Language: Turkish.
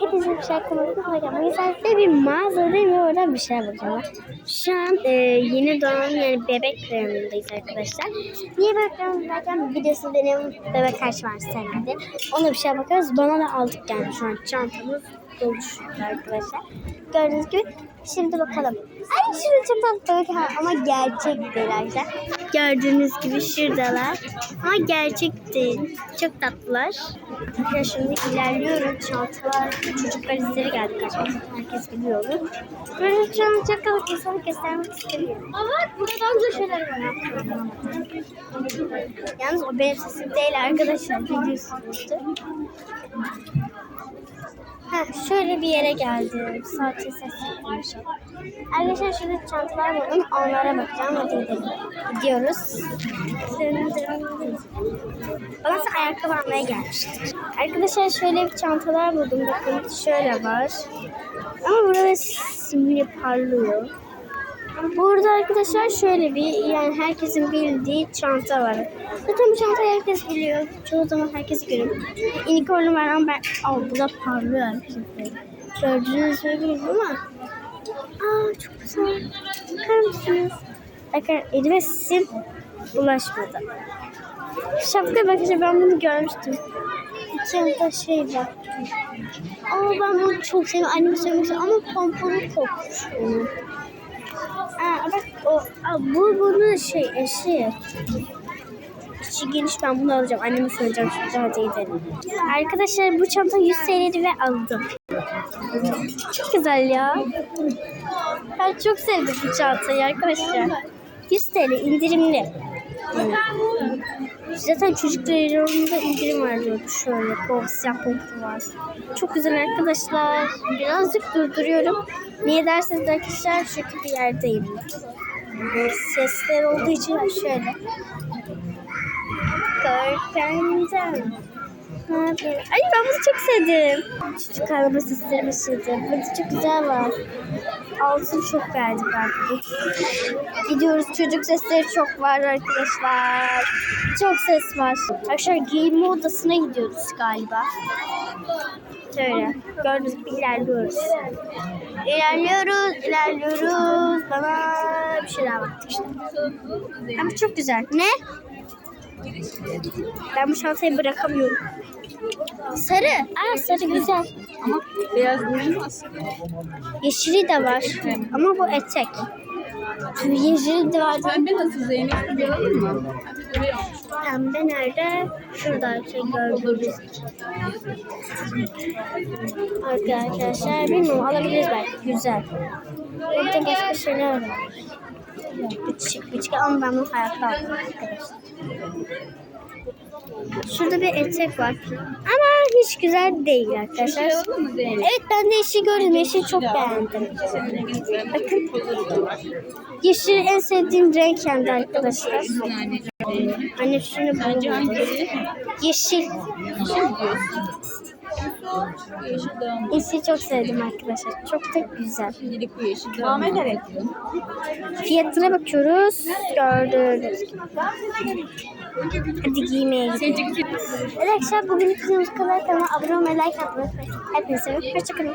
Hepinize bir şey hakkında bakacağım. Mesela size bir mağazadayım ve oradan bir şeyler bakacağım. Şu an e, yeni doğan yani bebek reyonundayız arkadaşlar. Niye bebek reyonundayken videosunu deneyelim bebek kaç var sevmedi. Ona bir şey bakıyoruz. Bana da aldık yani şu an çantamız şurada arkadaşlar. Gördüğünüz gibi şimdi bakalım. Ay çok tatlı ama gerçek değil arkadaşlar. Gördüğünüz gibi şuradalar. Ama gerçek değil. Çok tatlılar. Ya şimdi ilerliyoruz. Çantalar, çocuklar izleri geldi kaçmak. Herkes biliyor onu. Böyle şu an çok kalabalık insanı göstermek istemiyorum. Evet, burada daha güzel şeyler var. Yalnız o benim sesim değil arkadaşlar. Biliyorsunuzdur. Şöyle bir yere geldim. Sadece ses yapmışım. Arkadaşlar şurada çantalar buldum. Onlara bakacağım. Hadi gidelim. Gidiyoruz. Bana ayakkabı almaya gelmiştik. Arkadaşlar şöyle bir çantalar buldum. Bakın şöyle var. Ama burada simli parlıyor. Burada arkadaşlar şöyle bir yani herkesin bildiği çanta var. Zaten bu çantayı herkes biliyor. Çoğu zaman herkes görüyor. Unicorn'u var ama ben... Aa bu da parlıyor arkadaşlar. Gördüğünüz gibi ama. Aa çok güzel. Bakar mısınız? Bakın elime sim ulaşmadı. Şapka bakınca ben bunu görmüştüm. Yanında şey var. Aa ben bunu çok seviyorum. Sevmek istiyorum ama pomponu kokmuş onun. Aa, bak o aa, bu bunun şey eşi. İçi geniş ben bunu alacağım. Anneme söyleyeceğim şimdi hadi gidelim. Arkadaşlar bu çanta 100 TL'di ve aldım. Çok güzel ya. Ben çok sevdim bu çantayı arkadaşlar. 100 TL indirimli. Zaten çocuklar yanında indirim var diyordu şöyle. Pop, siyah pompu var. Çok güzel arkadaşlar. Birazcık durduruyorum. Niye derseniz arkadaşlar çünkü bir yerdeyim. Sesler olduğu için şöyle. Korkancan. Ay ben bunu çok sevdim. Çocuk araba sesleri başladı. Burada çok güzel var. Altın çok beğendim ben. Gidiyoruz çocuk sesleri çok var arkadaşlar. Çok ses var. Arkadaşlar giyinme odasına gidiyoruz galiba. Şöyle gördüğünüz gibi ilerliyoruz. İlerliyoruz, ilerliyoruz. Bana bir şeyler baktık işte. Ama çok güzel. Ne? Ben bu çantayı bırakamıyorum. Sarı. Aa sarı güzel. Ama beyaz bulunmaz. Yeşili de var. Ama bu etek. Yeşili de var. Pembe nasıl Zeynep? Bir alalım mı? Pembe nerede? Şurada şey gördüğünüz. Arkadaşlar bilmiyorum alabiliriz belki. Güzel. Burada başka şeyler var. Küçük küçük ama ben bunu hayatta almam arkadaşlar. Şurada bir etek var. Ama hiç güzel değil arkadaşlar. Evet ben de yeşil gördüm. Yeşil çok beğendim. Bakın. Yeşil en sevdiğim renk kendi arkadaşlar. Anne şunu bence hangisi? Yeşil. Yeşil diyorsun. Yeşil çok sevdim arkadaşlar. Çok da güzel. Şimdilik bu yeşil devam eder ediyor. Fiyatına bakıyoruz. Gördüğünüz gibi. Hadi giymeye gidelim. Arkadaşlar bugün videomuz kadar. Kanalıma abone olmayı, like atmayı unutmayın. Hepinize hoşçakalın.